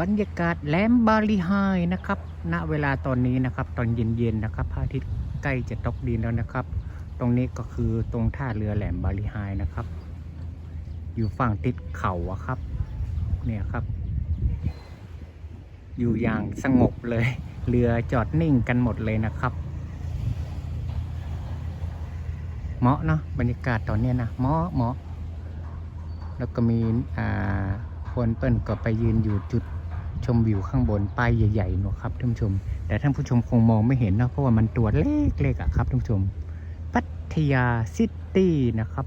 บรรยากาศแหลมบาลีไฮนะครับ ณ เวลาตอนนี้นะครับ ตอนเย็นๆนะครับพระอาทิตย์ใกล้จะตกดินแล้วนะครับ ตรงนี้ก็คือตรงท่าเรือแหลมบาลีไฮนะครับ อยู่ฝั่งติดเขาอะครับ เนี่ยครับ อยู่อย่างสงบเลย เรือจอดนิ่งกันหมดเลยนะครับ เหมาะเนาะบรรยากาศตอนนี้นะเหมาะเหมาะแล้วก็มีอ่าคนเปิ้ลก็ไปยืนอยู่จุด ชมวิวข้างบนป้ายใหญ่ๆนอะครับท่านผู้ชม แต่ท่านผู้ชมคงมองไม่เห็นเนะเพราะว่ามันตัวเล็กๆอะครับท่านผู้ชม พัทยาซิตี้นะครับ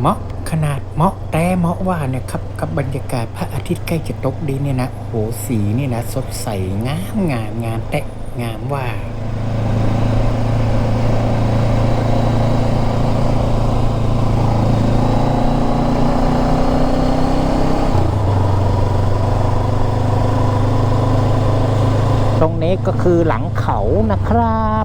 เหมาะขนาดเหมาะแต่เหมาะว่าเนี่ยครับกับบรรยากาศพระอาทิตย์ใกล้จะตกดินเนี่ยนะโหสีนี่นะสดใสงามงามงามแต่งามว่า นี้ก็คือหลังเขานะครับ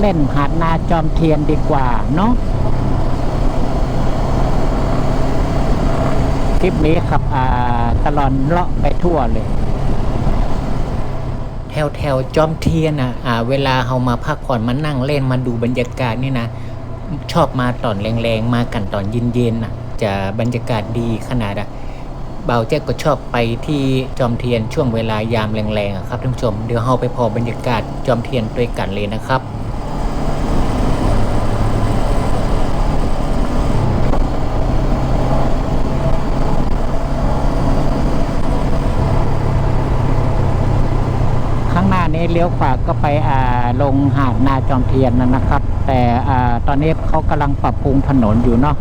เล่นหาดนาจอมเทียนดีกว่าเนาะคลิปนี้ขับอ่าตลอนเลาะไปทั่วเลย แถวแถวจอมเทียนอะอ่าเวลาเฮามาพักผ่อนมานั่งเล่นมาดูบรรยากาศนี่นะชอบมาตอนแรงๆ มากันตอนเย็นๆน่ะ จะบรรยากาศดีขนาดอะเบาแจ๊กก็ชอบไปที่จอมเทียนช่วงเวลายามแรงๆครับท่านผู้ชมเดี๋ยวเราไปพอบรรยากาศจอมเทียนด้วยกันเลยนะครับ ข้างหน้านี้ เลี้ยวขวาก็ไปอ่าลงหาดนาจอมเทียนนะนะครับ แต่อ่าตอนนี้เขากำลังปรับปรุงถนนอยู่เนาะ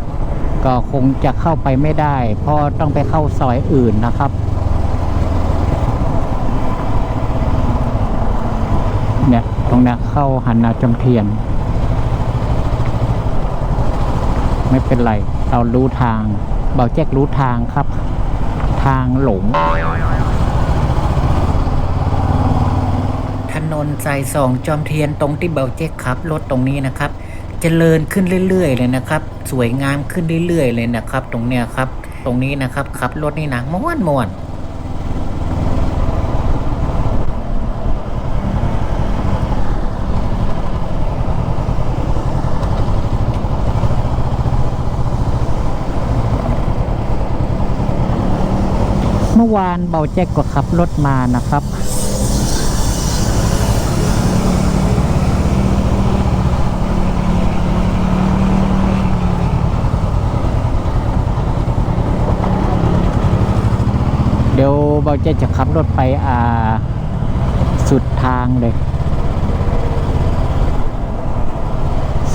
ก็คงจะเข้าไปไม่ได้ เพราะต้องไปเข้าซอยอื่นนะครับ เนี่ยตรงนี้เข้าหันนาจอมเทียน ไม่เป็นไร เรารู้ทาง เบาแจ็ครู้ทางครับ ทางหลง ถ นนสายสองจอมเทียนตรงที่เบาเจ๊กขับรถตรงนี้นะครับจเจริญขึ้นเรื่อยๆเลยนะครับ สวยงามขึ้นเรื่อยๆเลยนะครับ ตรงเนี้ยครับ ตรงนี้นะครับขับรถนี่นะม้วนม้วนเมื่อวานเบาแจ็คก็ขับรถมานะครับ ยวเบาเจจะขับรถไปอ่าสุดทางเลย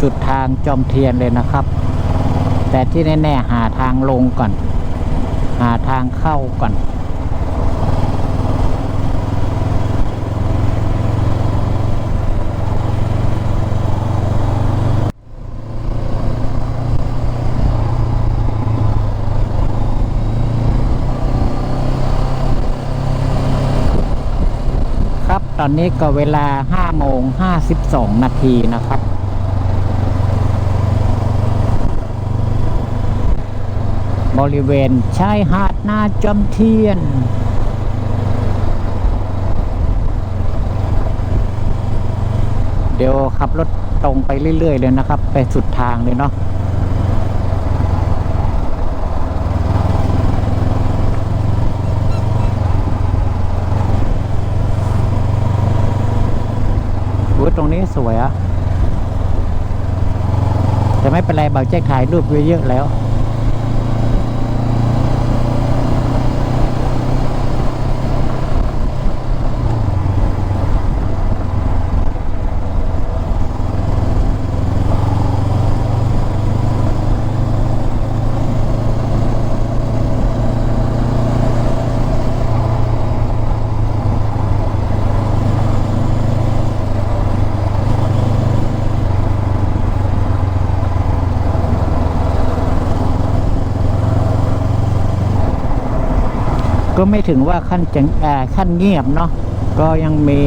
สุดทางจอมเทียนเลยนะครับ แต่ที่แน่ๆหาทางลงก่อน หาทางเข้าก่อน นนี้ก็เวลา5โมง52 นาทีนะครับ บริเวณชายหาดนาจอมเทียน เดี๋ยวขับรถตรงไปเรื่อย ๆ เลยนะครับ ไปสุดทางเลยเนาะ ตรงนี้สวยอะแต่ไม่เป็นไรเบาแจ้งถ่ายรูปไว้เยอะแล้ว ก็ไม่ถึงว่าขั้นจังอ่ขั้นเงียบเนาะก็ยังมี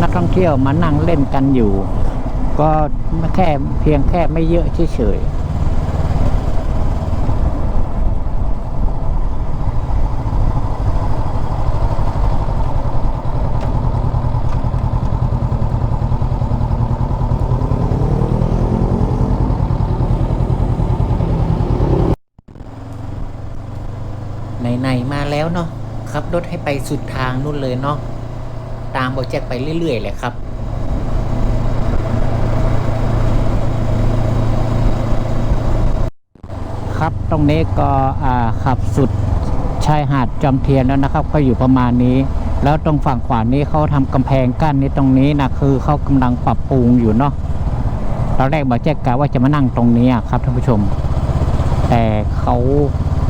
นักท่องเที่ยวมานั่งเล่นกันอยู่ ก็แค่เพียงแค่ไม่เยอะเฉยๆ ไหนๆมาแล้วเนาะขับรถให้ไปสุดทางนู่นเลยเนาะตามบอแจ็คไปเรื่อยๆเลยครับครับตรงนี้ก็ขับสุดชายหาดจอมเทียนแล้วนะครับ ก็อยู่ประมาณนี้ แล้วตรงฝั่งขวานี้เขาทำกำแพงกั้นนี้ตรงนี้นะคือเขากำลังปรับปรุงอยู่เนาะตอนแรกบอแจ็คกะว่าจะมานั่งตรงนี้ครับท่านผู้ชม แต่เขา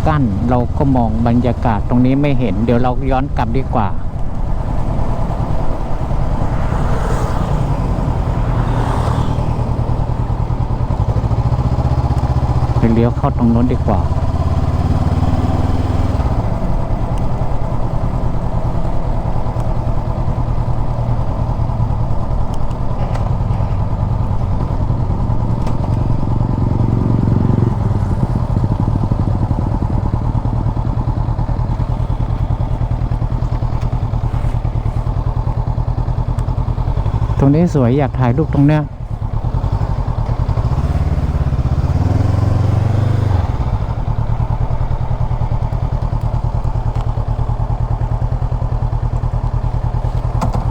กั้น เราก็มองบรรยากาศตรงนี้ไม่เห็น เดี๋ยวเราย้อนกลับดีกว่าไปเลี้ยวเข้าตรงนู้นดีกว่า ตรงนี้สวยอยากถ่ายรูปตรงเนี้ย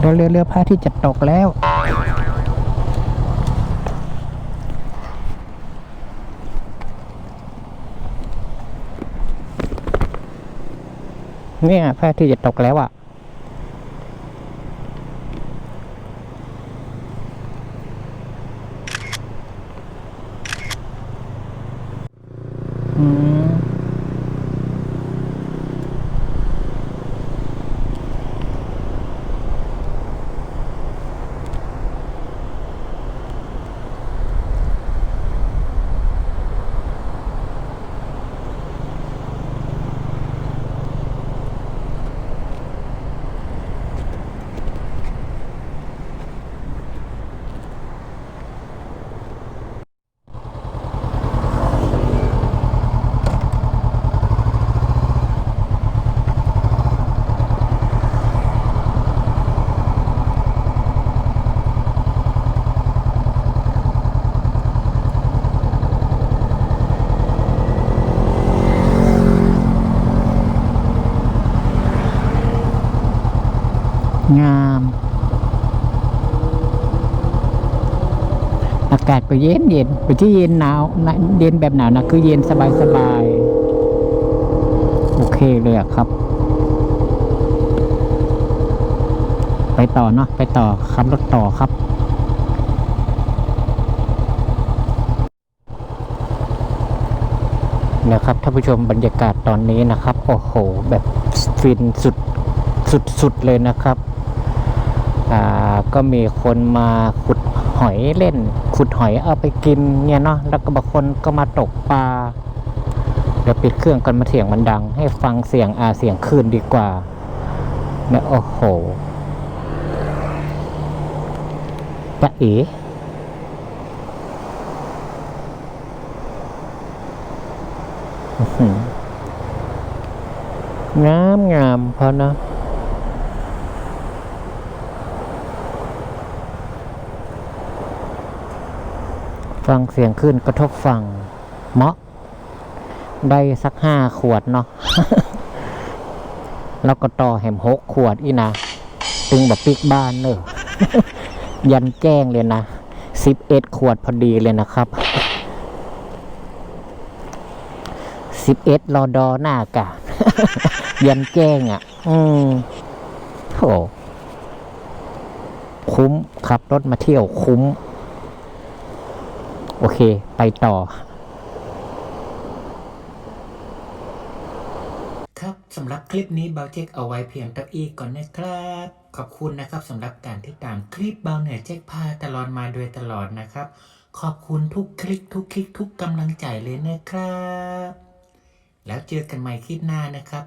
เรือเรือเรือพระที่จะตกแล้ว เนี่ยพระอาที่จะตกแล้วอะ อืม งาม อากาศก็เย็นเย็นไม่ใช่เย็นหนาวนะเย็นแบบหนาวนะคือเย็นสบายสบายโอเคเลยอะครับ ไปต่อเนาะไปต่อขับรถต่อครับนี่ยครับท่านผู้ชมบรรยากาศตอนนี้นะครับ โอ้โห แบบฟินสุดสุดๆเลยนะครับ อ่า ก็มีคนมาขุดหอยเล่น ขุดหอยเอาไปกินเนี่ยเนาะแล้วก็บางคนก็มาตกปลาเดี๋ยวปิดเครื่องกันมาเสียงมันดัง ให้ฟังเสียงอาเสียงคลื่นดีกว่าเนี่ยโอ้โหจะเอ๋งามงามเพราะนะ ฟังเสียงขึ้นกระทบฟังเมาะได้สักห้าขวดเนาะแล้วก็ต่อแหมหกขวดอีนะตึงแบบปิกบ้านเนอะยันแจ้งเลยนะสิบเอ็ดขวดพอดีเลยนะครับสิบเอ็ดรอดอหน้าอากาศยันแจ้งอะ อืมโหคุ้มขับรถมาเที่ยวคุ้ม โอเค ไปต่อ ครับสำหรับคลิปนี้เบาเจ๊กเอาไว้เพียงเท่าอีกก่อนนะครับ ขอบคุณนะครับสำหรับการติดตามคลิปเบาเหนือเจ๊กพาตลอดมาโดยตลอดนะครับ ขอบคุณทุกคลิกทุกคลิกทุกกำลังใจเลยนะครับ แล้วเจอกันใหม่คลิปหน้านะครับ